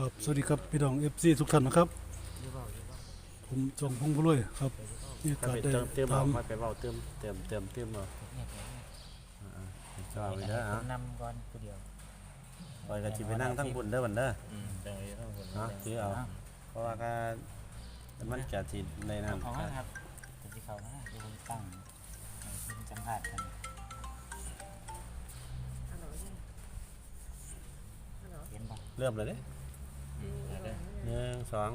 ครับสวัสดีครับพี่น้องเอฟซีทุกท่านนะครับ ผมจงพงษ์บุรุยครับมีโอถ้ากาสไปได้เติมเติมตาเอามค่อยไปเว้าเติมเติมเติมเติมเอาอ่าๆจะเอาไปเด้อผฮะมนำก่อนผู้เดียวปล่อยกันสิไปนั่งทั้งบุญเด้อบันเด้ออืมเดี๋ยวนี้ต้องคนเนาะถือเอาเพราะว่าก็มันจะสิในนั้นเอาก็มาครับจะที่เขานะเดี๋ยวผมตั้งให้คุณสัมภาษณ์กันเห็นปะเริ่มเลยเด้เดี๋ยวเด้อ หนึ่งสอง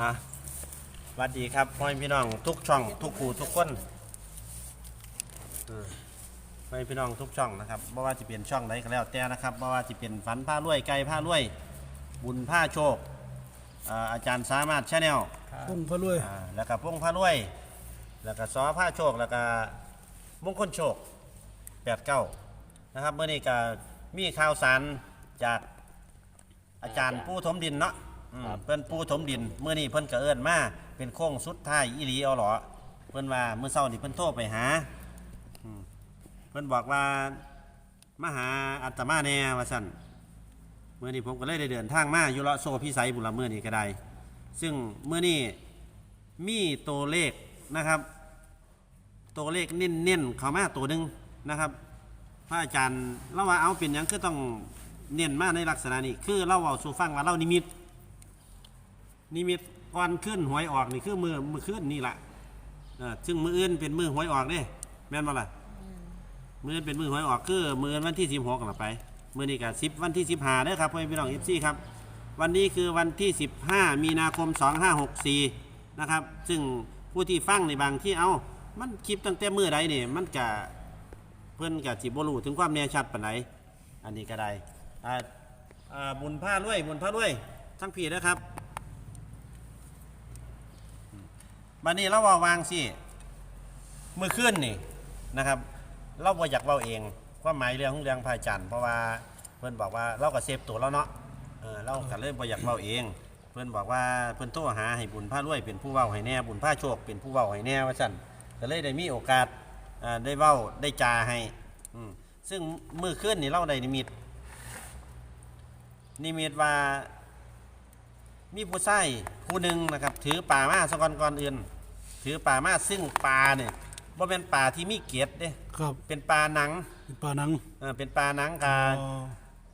อะสวัสดีครับพ่อแม่พี่น้องทุกช่องทุกคู่ทุกคนอ่าพ่อแม่พี่น้องทุกช่องนะครับไม่ว่าจะเป็นช่องไหนก็แล้วแต่นะครับไม่ว่าจะเป็นฝันผ้ารวยไก่ผ้ารวย บุญผ้าโชคอ่าอาจารย์สามารถชาแนลพงษ์พระรวย อ่าแล้วก็พงผ้ารวย แล้วก็ซอผ้าโชคแล้วก็มงคลโชค แปดเก้านะครับเมื่อนี้ก็มีข่าวสารจากอาจารย์ผู้ถมดินเนาะอืมเพิ่นผู้ถมดินเมื่อนี้เพิ่นก็เอิ้นมาเป็นโค้งสุดท้ายอีหลีเอาเหรอเพิ่นว่าเมื่อเช้านี่เพิ่นโทรไปหาอืมเพิ่นบอกว่ามาหาอาตมาแน่ว่าซั่นเมื่อนี้ผมก็เลยได้เดินทางมาอยู่เลาะโซพิสัยบุนละเมื่อนี้ก็ได้ ซึ่งเมื่อนี้มีตัวเลขนะครับ ตัวเลขเน้นๆเข้ามาตัวหนึ่ง นะครับ พระอาจารย์เล่าว่าเอาเป็นหยังคือต้องเน้นมากในลักษณะนี้ คือเล่าเอาสู่ฟังว่าเล่านิมิต นิมิตก่อนขึ้นหวยออกนี่คือมือมือขึ้นนี่แหละเออซึ่งมืออื่นเป็นมือหวยออกเด้แม่นบ่ล่ะมืออื่นเป็นมือหวยออกคือมือวันที่สิบหกละไปมือนี้กับสิบวันที่สิบห้าเด้อครับพ่อแม่พี่น้องเอฟซีครับ วันนี้คือวันที่15มีนาคม2564นะครับ ซึ่งผู้ที่ฟังในบางที่เอามันคลิปตั้งแต่มือใดเนี่ยมันกะ พื่อนกะจิบรูถึงความแน่ชัดปานไหนอันนี้ก็ได้อ่าอ่าบุญผ้ารวยบุญผ้ารวยทั้งผีนะครับบันนี้เราว่าวางสิมือขึ้นนี่นะครับ เราบ่อยากเว้าเองความหมายเรื่องของเรื่องพระอาจารย์เพราะว่าเพื่อนบอกว่าเราก็เซฟตัวแล้วเนาะเออเราก็เลยบ่อยากเว้าเอง เพิ่อนบอกว่าเพิ่อนโทรหาให้บุญผ้ารวยเป็นผู้เว้าให้แน่บุญผ้าโชคเป็นผู้เว้าให้แน่ว่าซั่นก็เลยได้มีโอกาส ได้เว้าได้จาให้อืมซึ่งมื้อคืนนี่เราได้นิมิต นิมิตว่า มีผู้ชายผู้หนึ่งนะครับ ถือป่ามาสก่อนก่อนอื่น ถือป่ามาซึ่งป่าเนี่ยบ่เป็นป่าที่มีเกล็ดเด้ครับเป็นป่าหนัง เป็นป่าหนังเออเป็นป่าหนังกาอ๋อ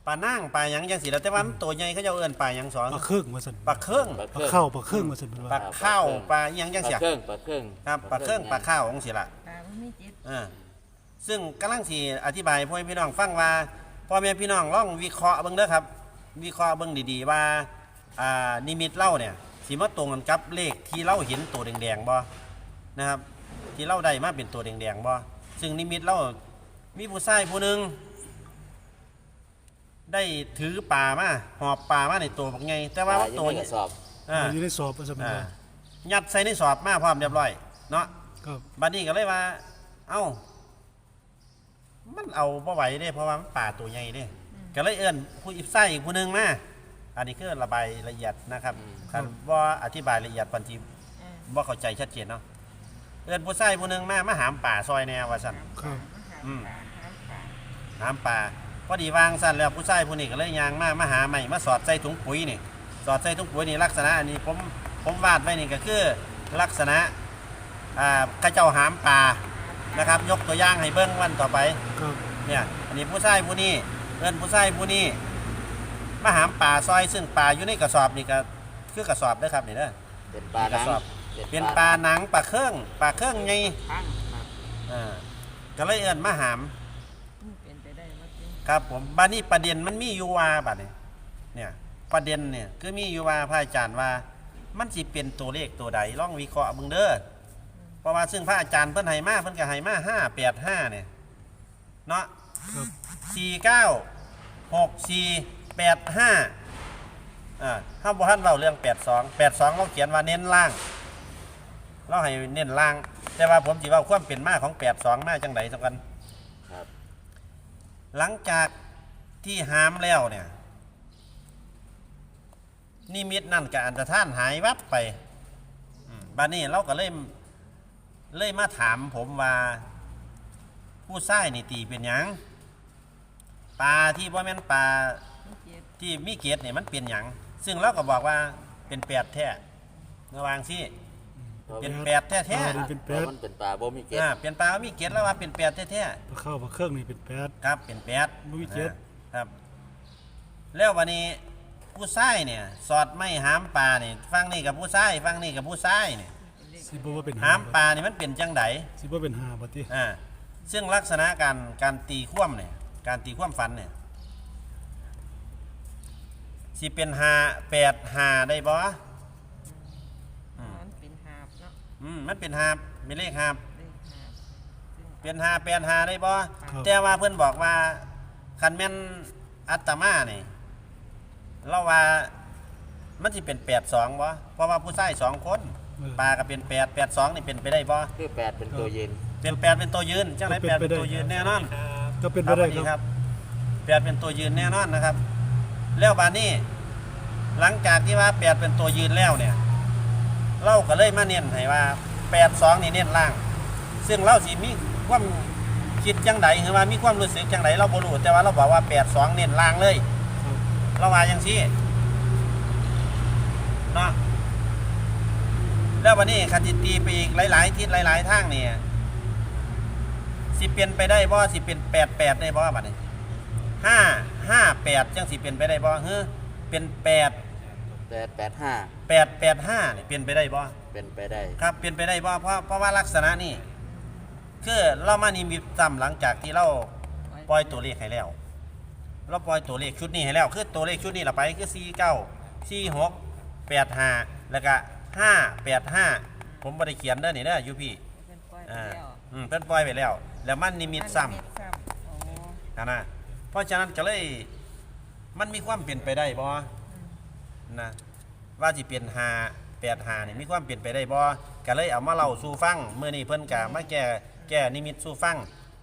ป่านั่งป่าหยังจังสิแล้วแต่ว่ามันตัวใหญ่เขาเจะเอิ้นป่าหยังสอนปลาเครื่องมาสั่นปลาเครื่องปลาข้าวปลาเครื่องมาสั่นเป็นปลาว่าข้าวปลาอิหยังปจังลาเสียเครื่องปลาเครื่องครับปลาเครื่องปลาข้าวของสิละตาบ่ มีจิตเออซึ่งกำลังสีอธิบายให้พ่อแม่พี่น้องฟังว่าพ่อแม่พี่น้องลองวิเคราะห์เบิ่งเด้อครับ วิเคราะห์เบิ่งดีๆ ว่าอ่านิมิตเล่าเนี่ยสิมาตรงกันกับเลขที่เล่าเห็นตัวแดงๆบ่นะครับ ที่เล่าได้มาเป็นตัวแดงๆบ่ซึ่งนิมิตเล่ามีผู้ชายผู้หนึ่งได้ถือปลามาหอบปลามาในตัวบักไงแต่ปว่าลาตัวอยู่ในกระสอบอ่าอยู่ในสอบมาสั่นเป็นอ่าว่ายัดใส่ในสอบมาพร้อมเรียบร้อยเนาะ ครับบัดนี้ก็เลยว่า เอ้า มันเอาบ่ไหวเด้ เพราะว่ามันป่าตัวใหญ่เด้ ก็เลยเอื้อนผู้อิบไส้อีกผู้หนึงมาอันนี้คือระบายละเอียดนะครับคันว่าอธิบายละเอียดปันทีเออบ่เข้าใจชัดเจนเนาะเอื้อนผู้ไส้ผู้หนึงมามาหามป่าซอยแนวว่าซั่น ครับ อืม หามปลาหามปลาหามป่าพอดีวางซั่นแล้วผู้ไส้ผู้นี้ก็เลยยางมามาหาใหม่มาสอดใส่ถุงปุ๋ยนี่ สอดใส่ถุงปุ๋ยนี่ลักษณะอันนี้ผมผมวาดไว้นี่ก็คือลักษณะ อ่ากระเจ้าหามป่านะครับ ยกตัวอย่างให้เบิ้งวันต่อไปครับเนี่ยอันนี้ผู้ชายผู้นี้เอิ้นผู้ชายผู้นี้มาหามป่าซอยซึ่งป่าอยู่ในกระสอบนี่ก็คือกระสอบเด้อครับนี่เด้อเป็นปลามีกระนังสอบเป็นปลาหนังปลาเครื่องปลาเครื่องไงข้างครับอ่าก็เลยเอิ้นมาหามมันเป็นไปได้ว่าจริงครับผมบ้านนี้ประเด็นมันมีอยู่ว่าบัดนี้เนี่ยประเด็นเนี่ยคือมีอยู่ว่าพระอาจารย์ว่า มันสิเป็นตัวเลขตัวใดลองวิเคราะห์เบิ่งเด้อ เพราะว่าซึ่งพระอาจารย์เพิ่นให้มาเพิ่นก็ให้มาห้าแปดห้าเนี่ยเนาะครับสี่เก้าหกสี่แปดห้าอ่าถ้าบ่ท่านเบาเรื่องแปดสองแปดสองเราเขียนว่าเน้นล่าง เราให้เน้นล่าง แต่ว่าผมสิเว่าความเป็นมาของแปดสองมาจังไดสักกันครับ หลังจากที่หามแล้วเนี่ย นิมิตนั่นกับอันตรท่านหายวับไปอืมบัดนี้เราก็เลย เลยมาถามผมว่า ผู้ชายนี่ตีเป็นหยังปลาที่บ่แม่นปลามีเจ็ดที่มีเกศเนี่ยมันเป็นหยังซึ่งเราก็บอกว่าเป็นแปดแท้ระวางสิเป็นแปดแท้ปแท้ลานี่เป็นแปเพราะดมันเป็นปลาบ่มีเกล็ดอ่าเป็นปลามีเกศแล้วว่าเป็นแปดแท้แท้ปลาข้าวปลาเครื่องนี่เป็นแปดครับเป็นแปดบ่มีเกศครับ แล้ววันนี้ผู้ชายเนี่ย สอดไม่หามปลาเนี่ยฟังนี่กับผู้ชายฟังนี่กับผู้ชายเนี่ย สิบ่ว่าเป็นหามปลานี่มันเป็นจังไดสิบ่เป็นหาบ่ติอ่าซึ่งลักษณะการการตีคว่ำเนี่ยการตีคว่ำฟันเนี่ยสิเป็นหาแปดหาได้บ่มันเป็นหาบเนาะอืมมันเป็นหาบเป็นเลขหาบเลขหาบซึ่งเป็นหาแปดหาได้บ่ครับแต่ว่าเพื่อนบอกว่าคันแม่นอัตมานี่เราว่ามันสิเป็นแปดสองบ่เพราะว่าผู้ชายสองคน ปลาก็เป็นแปดแปดสองนี่เป็นไปได้บ่คือแปดเป็นตัวเย็น เป็นแปดเป็นตัวยืนจังไรแปดเป็นตัวยืนแน่นอนก็เป็นคไปรับได้อันนี้คครับรับแปดเป็นตัวยืนแน่นอนนะครับ แล้วบานนี้หลังจากที่ว่าแปดเป็นตัวยืนแล้วเนี่ยเราก็เลยมาเน้นให้ว่าแปดสองนี่เน้นล่าง ซึ่งเราสิมีความคิดจังไดหรือว่ามีความรู้สึกจังไดเราบ่รู้แต่ว่าเราบอกว่าแปดสองเน้นล่างเลยครับเราว่าอย่างซี่เนาะ แล้ววันนี้คันจิตีไปอีกหลาย ๆ ทิศหลาย ๆ ทางเนี่ยสิเป็นไปได้บ่สิเป็นแปดแปดได้บ่บัดนี้ห้าห้าแปดจังสิเป็นไปได้บ่เฮ้อเป็นแปดแปดแปดห้าแปดแปดห้าเนี่ยเป็นไปได้บ่เป็นไปได้ ครับเป็นไปได้บ่เพราะเพราะว่าลักษณะนี่คือเรามานิมิตซ้ำหลังจากที่เราปล่อยตัวเลขให้แล้ว เราปล่อยตัวเลขชุดนี้ให้แล้ว คือตัวเลขชุดนี้เราไปคือสี่เก้าสี่หกแปดห้าแล้วก็ ห้าแปดห้าผมบ่ได้เขียนเด้อนี่เด้ออยูพี่เป็นปล่อยไปอ่าแล้วอืมเพิ่นปล่อยไปแล้ว แล้วมันนิมิตซ้ำนิมิตซ้ำโอ้นะนะเพราะฉะนั้นก็เลยมันมีความเปลี่ยนไปได้บ่นะว่าสิเปลี่ยนหาแปดหานี่มีความเปลี่ยนไปได้บ่ก็เลยเอามาเล่าสู่ฟังเมื่อนี้เพิ่นก็มาแก้แก้นิมิตสู่ฟัง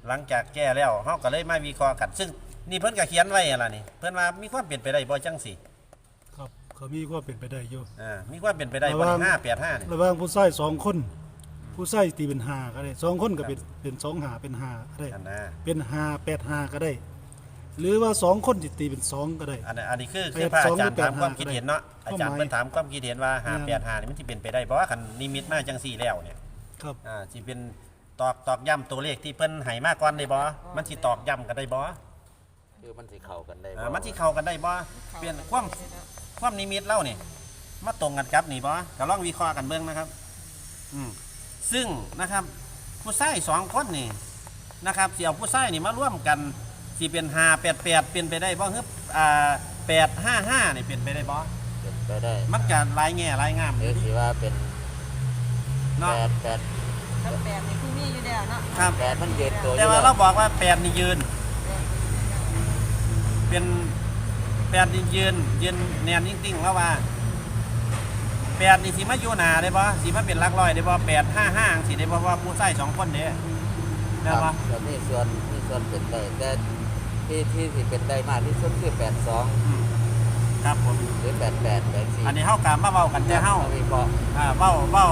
หลังจากแก้แล้วเฮาก็เลยมาวิเคราะห์กันซึ่งนี่เพิ่นก็เขียนไว้หั่นล่ะนี่เพิ่นว่ามีความเปลี่ยนไปได้บ่จังสิครับ ก็มีความเป็นไปได้อยู่อ่ามีความเปลี่ยนไปได้บ่ระวังห้าแปดห้านี่ระหว่างผู้ชายสองคน ผู้ชายตีเป็นหาก็ได้สองคนก็เป็นเป็นสองหาเป็นหาก็ได้อันนะเป็นหาแปดหาก็ได้ หรือว่าสองคนจิตีเป็นสองก็ได้ อันนั้นอันนี้คือแปดคือพระอาจารย์สองหรือแปดถามความคิดเห็นเนาะห้าอาจารย์ความหมายเพิ่นถามความคิดเห็นว่าหาอืมแปดหานี่มันสิเป็นไปได้บ่ว่าคันนิมิตมาจังซี่แล้วเนี่ย ครับ อ่าสิเป็นตอกตอกย้ำตัวเลขที่เพิ่นให้มาก่อนได้บ่ มันสิตอกย้ำกันได้บ่คือมันสิเข้ากันได้อ่ามันสิเข้ากันได้บ่ เปลี่ยนความ ความนิมิตเล่านี่มาตรงกันกับนี่บ่ก็ลองวิเคราะห์กันเบิ่งนะครับ อืมซึ่งนะครับ ผู้ชายสองคนนี่นะครับสิเอาผู้ชายนี่มาร่วมกันสิเป็น5 8 8เป็นไปได้บ่ฮึบอ่า8 5 5นี่เป็นไปได้บ่เป็นไปได้มันก็หลายแง่หลายงามหรือสิว่าเป็นเนาะแปดแปดถ้าแปดนี่คือมีอยู่แล้วเนาะครับ แปดมันเย็นตัวอแต่ยู่ว่าแล้เราวบอกว่าแปดนี่ยืนแปดเป็น แปดนี่ยืนยืนแนนนิ่งๆแล้วว่าแปดนี่สิมาอยู่หนาได้ปะสิมาเป็นหลักร้อยได้ปะแปดห้าห้าสิได้ปะว่าผู้ใส่สองคนเด้คได้รับปะแล้วมีส่วนมีส่วนเป็นได้แต่ที่ที่ที่เป็นได้มากที่สุดคือแปดสองอืมครับผมหรือแปดแปดแปดสี่อันนี้เฮากามาเว้ากันแต่เฮาวิเคราะห์อ่าเว้าเว้า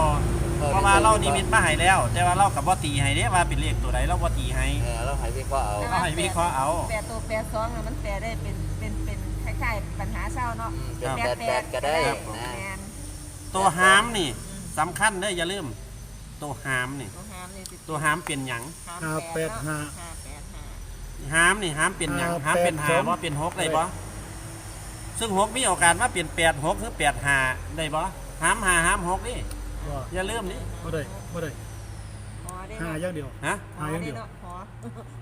เออเพราะว่าเรานิมิตมาให้แล้ว แต่ว่าเรากับบ่ตีให้เด้ว่าเป็นเลขตัวใดเราบ่ตีให้เออเราให้วิเคราะห์เอาเอาให้วิเคราะห์เอาแปดตัวแปดสองน่ะมันแปลได้เป็นเป็นเป็น คล้ายๆปัญหาเศร้าเนาะอืมเป็นแปดแปดก็ได้ครับนะ แมนตัวหามนี่สำคัญเด้ออย่าลืม ตัวหามนี่ ตัวหามนี่สิตัวหามเป็นหยังห้าแปดห้า ห้าแปดห้าหามนี่หามเป็นหยังอ่าหามเป็นแปดหาสองว่าเป็นหกได้บ่ซึ่งหกมีโอกาสมาเปลี่ยนแปดหกหรือแปดหาได้บ่หามหาหามหกนี่ว่าอย่าลืมนี่บ่ได้บ่ได้หอได้หาเนาะอย่างเดียว ฮะหอได้เนาะหอ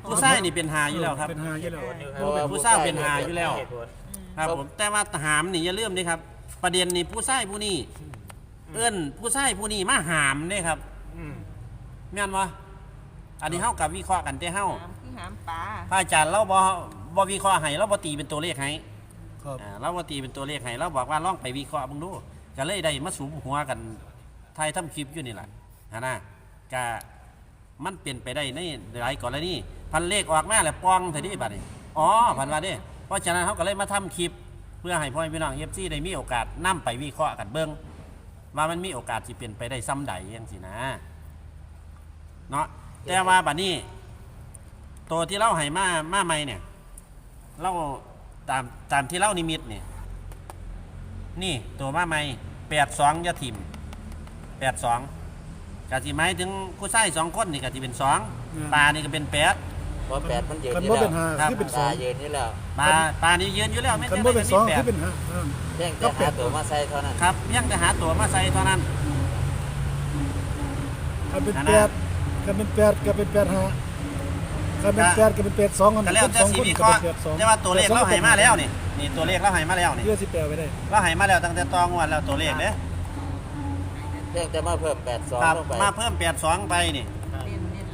ผู้ชายนี่เป็นหาอยู่แล้วครับ เป็นหาอยู่แล้วเพราะว่าผู้สร้างเป็นหาอยู่แล้ว เหตุผล ครับผมแต่ว่าหามนี่อย่าลืมนี่ครับ ประเด็นนี่ผู้ชายผู้นี้เอิ้นผู้ชายผู้นี้มาหามนี่ครับแม่นบ่อันนี้เฮากับวิเคราะห์กันแต่เฮาหามคือหามปลาพระอาจารย์เราบ่บ่วิเคราะห์ให้เราบ่ตีเป็นตัวเลขให้ครับอ่าเราว่าตีเป็นตัวเลขให้เราบอกว่าลองไปวิเคราะห์เบิ่งดูก็เลยได้มาสูมหัวกันไทยทำคลิปอยู่นี่แหละฮะนะก็มันเปลี่ยนไปได้ในหลายกรณีพันเลขออกมาแล้วปองเท่านี้บัดนี้อ๋อพันว่าเด้เพ ราะฉะนั้นเขาก็เลยมาทำคลิป เพื่อให้พ่อแม่พี่น้องเอฟซีได้มีโอกาสนํไปวิเคราะห์กันเบิ่งว่ามันมีโอกาสที่เปลี่ยนไปได้ซ้ำใดยังสินะเนาะแต่ว่าบัดนี้ ตัวที่เล่าให้มามาใหม่เนี่ยเล่าตามตามที่เล่านิมิตเนี่ยนี่ตัวมาใหม่แปดสองยาถิ่มแปดสองกะสิหมายถึงผู้ชายสองคนนี่กะสิเป็นสองปลานี่ก็เป็นแปด เพราะแปดมันยืนคันอยู่บ่แล้เป็วนหาครับคือเป็นสตาองยืนนี่แล้วปลาปลานี่ยืนอยู่แล้วไม่คันได้บ่เป็นสองแปคืดอเป็นหาอ่าเพียงแต่หาตัวมาใส่เท่านั้นครับเพียังจะหาตัวมาใส่เท่านั้นคันเป็นนั่นแปน่ะดคันเป็นแปดก็เป็นแปดหาคันเป็นแปดก็เป็นแปดสองคันก็เป็นแล้วคนแต่สองสีคนวิก็เคราะเป็นห์แปดสองแต่ว่าตัวเลขเราให้มาแล้วนี่นี่ตัวเลขเราให้มาแล้วนี่เพื่อสิแปลไว้ได้เราให้มาแล้วตั้งแต่ตองวันแล้วตัวเลขเด้เพียงแต่มาเพิ่มแปดสองครับลงไปมาเพิ่มแปดสองไปนี่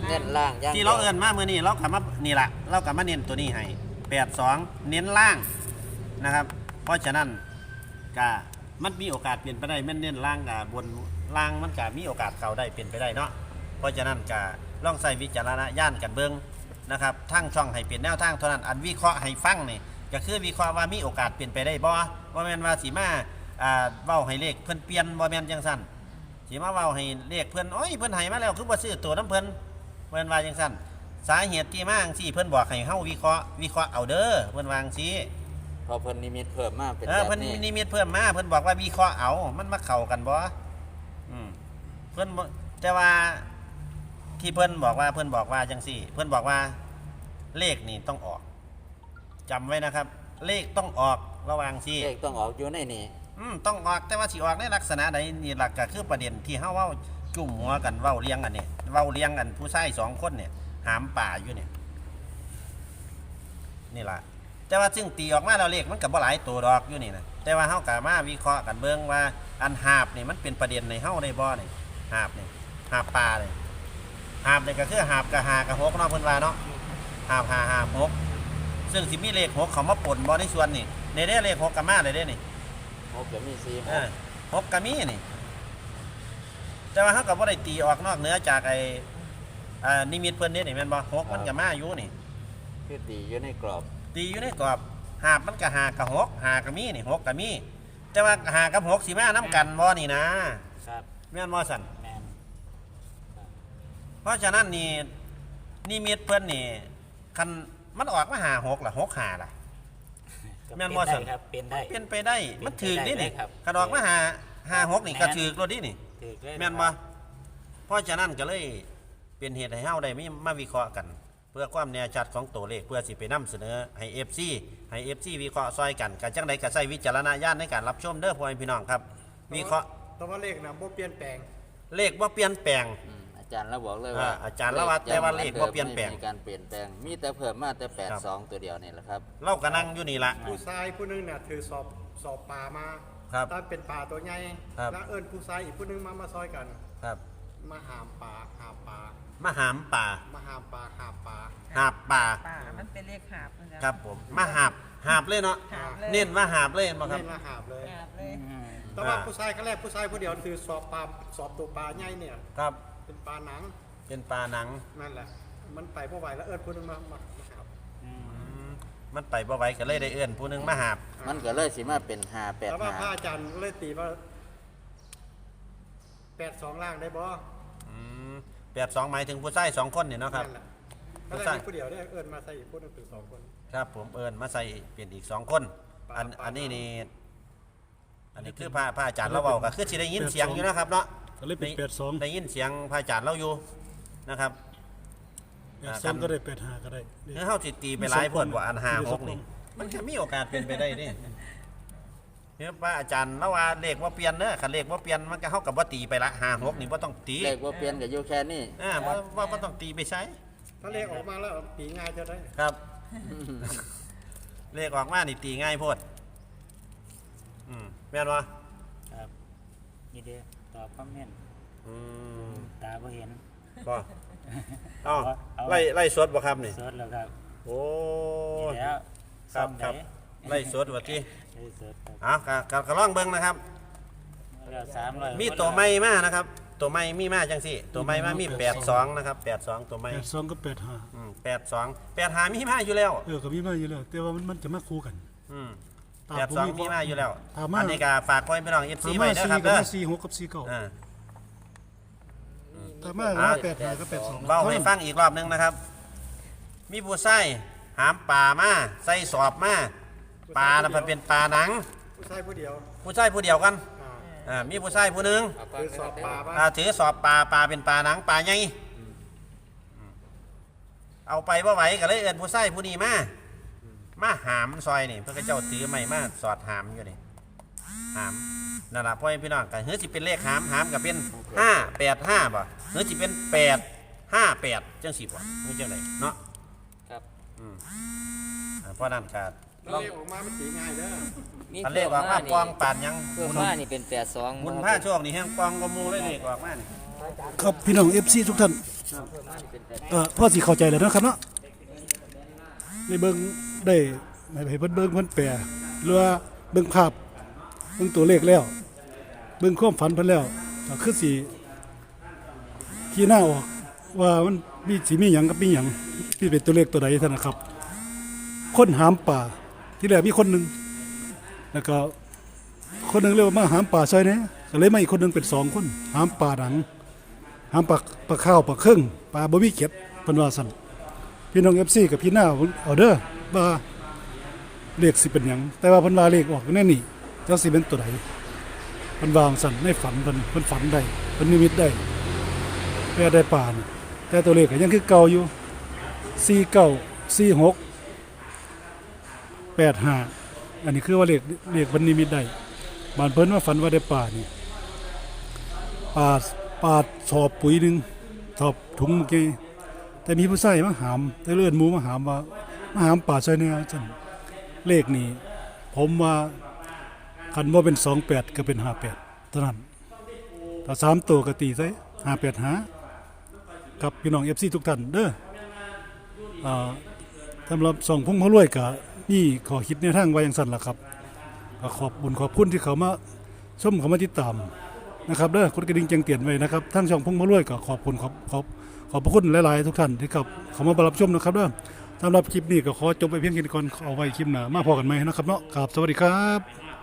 เน้นล่างอย่างที่เราเอินมาเมื่อนี้เรากลับมานี่แหละเรากลับมาเน้นตัวนี้ให้แปดสองเน้นล่างนะครับ เพราะฉะนั้นกามันมีโอกาสเปลี่ยนไปได้แม่นเน้นล่างกับบนล่างมันกามีโอกาสเข้าได้เปลี่ยนไปได้เนาะเพราะฉะนั้นกาล่องใส่วิจารณญาณกันเบิ้งนะครับทั้งช่องให้เปลี่ยนแนวทางเท่านั้นอันวิเคราะห์ให้ฟังนี่ก็คือวิเคราะห์ว่ามีโอกาสเปลี่ยนไปได้บ่ว่าแมนว่าสีมาอ่าเว้าให้เลขเพิ่อนเปลี่ยนบ่แมนจังซันสีมาเว้าให้เลขเพิ่อนโอ้ยเพิ่อนให้มาแล้วคือบ่ซื้อตัวน้ำเพิ่น เพิ่นว่าจังซั่นสาเหตุที่มาจังซี่เพิ่นบอกให้เฮาวิเคราะห์วิเคราะห์เอาเด้อเพิ่นวาจังซี่พอเพิ่นนิมิตเพิ่มมาเป็นเอแบอบเพิ่นนี้นิมิตเพิ่มมาเพิ่นบอกว่าวิเคราะห์เอา มันมาเข้ากันบ่อืมเพิ่นบ่แต่ว่าที่เพิ่นบอกว่าเพิ่นบอกว่าจังซี่ เพิ่นบอกว่าเลขนี่ต้องออกจำไว้นะครับ เลขต้องออกระหว่างซี่ เลขต้องออกอยู่ในนี้อืมต้องออกแต่ว่าสิออกในลักษณะใดนี่หลักก็คือประเด็นที่เฮาเว้าจุ่มหัวกันเว้าเลี้ยงกันเนี่ย เว้าเลี้ยงกันผู้ชายสองคนเนี่ย หามป่าอยู่เนี่ย นี่ล่ะ แต่ว่าซึ่งตีออกมาแล้วเลขมันก็บ่หลายตัวดอกอยู่นี่นะแต่ว่าเฮาก็มาวิเคราะห์กันเบิ่งว่าอันหาบนี่มันเป็นประเด็นในเฮาได้บ่นี่หาบนี่หาบป่านี่หาบนี่ก็คือหาบกับหากับหกเนาะเพิ่นว่าเนาะหาบหาหาบหกซึ่งสิมีเลขหกเขามาปนบ่ในส่วนนี่ในเด้เลขหกกับมาเลยเด้นี่หกจะมีสี่หเอกอหกกะมีนี่ แต่ว่าเขาก็บ่ได้ตีออกนอกเหนือจากไอ้อ่านิมิตเพิ่นนี่นี่แม่นบ่หกมันก็มาอยู่นี่ คือตีอยู่ในกรอบตีอยู่ในกรอบหาบมันก็หากับหกหากับมีนี่หกกับมี แต่ว่าหากับหกสิมานํกันบ่นี่นะครับแม่นบ่สั่นแมนเพราะฉะนั้นนี่นิมิตเพิ่นนี่คันมันออกมาหาหกล่ะหกหาล่ะแม่นบ่สั่นครับ เป็นได้ เป็นไปได้มันถือนี่นี่เป็นไปได้ครับ คันออกมาหาหาหกนี่ก็ถือรถนี่นี่ ถือเลยแม่นบ่เพราะฉะนั้นก็เลยเป็นเหตุให้เฮาได้มีมาวิเคราะห์กัน เพื่อความแน่ชัดของตัวเลขเพื่อสิไปนํเสนอให้ FC ให้ FC วิเคราะห์ซอยกันกันจังไดก็ใช้วิจารณญาณในการรับชมเด้อพ่อแม่พี่น้องครับ วิเคราะห์แต่ว่าเลขนะบ่เปลี่ยนแปลง เลขบ่เปลี่ยนแปลง อืมอาจารย์เราบอกเลยว่าอ่าอาจารย์เราว่าแต่ว่าเลขบ่เปลี่ยนแปลง ไม่มีการเปลี่ยนแปลง มีแต่เพิ่มมาแต่แปดครับสองตัวเดียวนี่แหละครับเราก็นั่งอยู่นี่ล่ะผู้ชายผู้หนึงเนี่ยถือสอบสอบปลามา ครับ ถ้าเป็นปลาตัวใหญ่ครับ แล้วเอิญผู้ชายอีกผู้หนึงมามาซอยกัน ครับ มาหามปลาหาปลามาหามป่า มาหามปลาหาปลาหาบป่า ป่ามันเป็นเลขหาบนะครับผม มาหาบหาบเลยเนาะ หาบเลย เน้นว่าหาบเลยเห็นบ่ครับ เล่นมาหาบเลย หาบเลย แต่ว่าอ่า ผู้ชายก็แรกผู้ชายผู้เดียวถือสอบปลาสอบตัวปลาใหญ่เนี่ย ครับ เป็นปลาหนังเป็นปลาหนัง นั่นแหละ มันไปบ่ไหวแล้วเอิญผู้หนึงมามามาหาบอืม มันไปบ่ไหวก็เลยได้เอื้อนผู้หนึงมาหาบมันก็เลยสิมาเป็นห้าแปดแล้วว่าห้าพระอาจารย์เลยตีว่าแปดสองล่างได้บ่อืมแปดสองหมายถึงผู้ชายสองคนเนี่ยเนาะครับ นั่นแหละผู้ก็ชาได้ยผู้เดียวได้เอิญมาใส่อีกผู้หนึงเป็นสองคน ครับผมเอิญมาใส่เปลี่ยนอีกสองคนอันปลา อันนี้นี่อันนี้คือพระพระอาจารย์เราเบาก็คือสิได้ยินเสียงอยู่นะครับเนาะก็เลยเป็นแปดสอง ได้ยินเสียงพระอาจารย์เราอยู่นะครับ แปดสองก็ได้แปดห้าก็ได้เนื้อเฮาสิตีไปหลายพวดว่าอันห้าหกนี่มันก็มีโอกาสเป็นไปได้นี่เนี่ยพระอาจารย์เราว่าเลขว่าเปลี่ยนเด้อคันเลขว่าเปลี่ยนมันก็เฮากับว่าตีไปละห้าหกนี่บ่ต้องตีเลขว่าเปลี่ยนกับอยู่แค่นี้อ่าว่าว่าบ่ต้องตีไปใช้ ถ้าเลขออกมาแล้วปีง่ายจะได้ ครับ เลขออกมานี่ตีง่ายโพดอืมแม่นวะครับนี่เด้อตอบคอมเมนต์อืมตาบ่เห็นบ่ เอ้าเอา ไล่ไล่สดบ่ครับนี่ สดแล้วครับโอ้นี่แล้วครับซ่อมครับได้ไล่สดว่าที่ได้สดครับเอาก็ก็ก็ลองเบิ่งนะครับ แล้วสามร้อยมีตัวใหม่มานะครับ ตัวใหม่มีมาจังสิตัวใหม่มามี82นะครับ82 ตัวใหม่แปดสองก็แปดห้าอืม82 85มีมาอยู่แล้ว เออก็มีมาอยู่แล้ว แต่ว่ามันมันจะมาคู่กัน อืมตาม82มีมาอยู่แล้วตามมา อันนี้ก็ฝากไว้พี่น้อง FC ถามไว้มานะสี่ครับก็เด้อมาสี่หกกับสี่เก้า อ่า ถามมาว่าแปดห้าก็แปดสองเล่าให้ฟังอีกรอบหนึงนะครับ มีผู้ใส่หามปลามาใส่สอบมาปลาน่ะมันเป็นปลาหนัง ผู้ชายผู้เดียวผู้ใส่ผู้เดียวกันอ่าอ่ามีผู้ใส่ผู้หนึงเอาคือสอบปลาบ้าอ่าถือสอบปลาปลาเป็นปลาหนังปลาใหญ่เอาไปว่าไหวก็เลยเอินผู้ใส่ผู้นี้มามาหามซอยนี่เพื่อเจ้าถือไม่มาสอดหามอยู่นี่ หามนั่นแหละพ่อแม่พี่น้องกันเฮ้ยสิเป็นเลขหามหามกับเป็นห้าแปดห้าบ่เฮ้ยสิเป็นแปดห้าแปดจังสิบ่นี่จังไดเนาะครับอ่าเพราะนั่นการแล้วเรียกออกมามันตีง่ายเด้อมีอันเลขออกมากองปานยังเพื่อฟ้านี่เป็นแปดสองบุญผ้าโชคนี่แห้งกองกระมูเลยเลขออกมานี่ครับพี่น้อง FC ทุกท่านเอ่อพ่อสิเข้าใจแล้วนะครับเนาะในเบิ่งได้ให้เพิ่นเบิ่งเพิ่นแปลหรือว่าเบิ่งภาพ เบิ่งตัวเลขแล้วเบิ่งความฝันเพิ่นแล้วก็คือสิขี้หน้าออกว่ามันมีสิมีหยังกับมีหยังที่เป็นตัวเลขตัวใดท่านนะครับ คนหามป่าที่แรกมีคนหนึ่งแล้วก็คนหนึ่งเรียกว่ามาหามป่าซอยเนี้ก็เลยมาอีกคนหนึ่งเป็นสองคนหามป่าหนังหามปลาปลาข้าวปลาเครื่องปลาบ่มีเก็บพิ่นวาซั่นพี่น้อง FC กับพี่หน้าเอาเด้อว่าเลขสิเป็นหยังแต่ว่าพิ่นวาเลขออกแน่นี่ จักสิเป็นตัวใดเพิ่นวางซั่นในฝันเพิ่นเพิ่นฝันได้เพิ่นนิมิตได้แปลได้ป่านแต่ตัวเลขก็ยังคือเก่าอยู่49 46 85อันนี้คือว่าเลขเลขเพิ่นนิมิตได้บานเพิ่นว่าฝันว่าได้ป่านี่ป่าป่าสอบปุ๋ยหนึ่งสอบถุงเมื่อกี้แต่มีผู้ใส่มาหามแต่เลื่อนหมูมาหามว่ามาหามป่าใช่เนี่ยจันเลขนี้ผมว่า คันว่าเป็นสองแปดก็เป็นห้าแปดเท่านั้นถ้าสามตัวก็ตีใส่ห้าแปดหากับพี่น้องเอฟซีทุกท่านเด้ออสำหรับสองพงพะรวยกับนี่ขอคิดในทางไว้อย่างสั้นละครับก็ขอบบุญขอบคุณที่เขามาชมเขามาติดตามนะครับเด้อกดกระดิ่งแจ้งเตือนไว้นะครับทั้งช่องพงมารวยก็ขอบคุณขอบขอบขอบพระคุณหลายๆทุกท่านที่เขาเขามารับชมนะครับเด้อสำหรับคลิปนี้ก็ขอจบไปเพียงแค่นี้ก่อนเอาไว้คลิปหน้ามาพอกันไหมนะครับเนาะครับสวัสดีครับ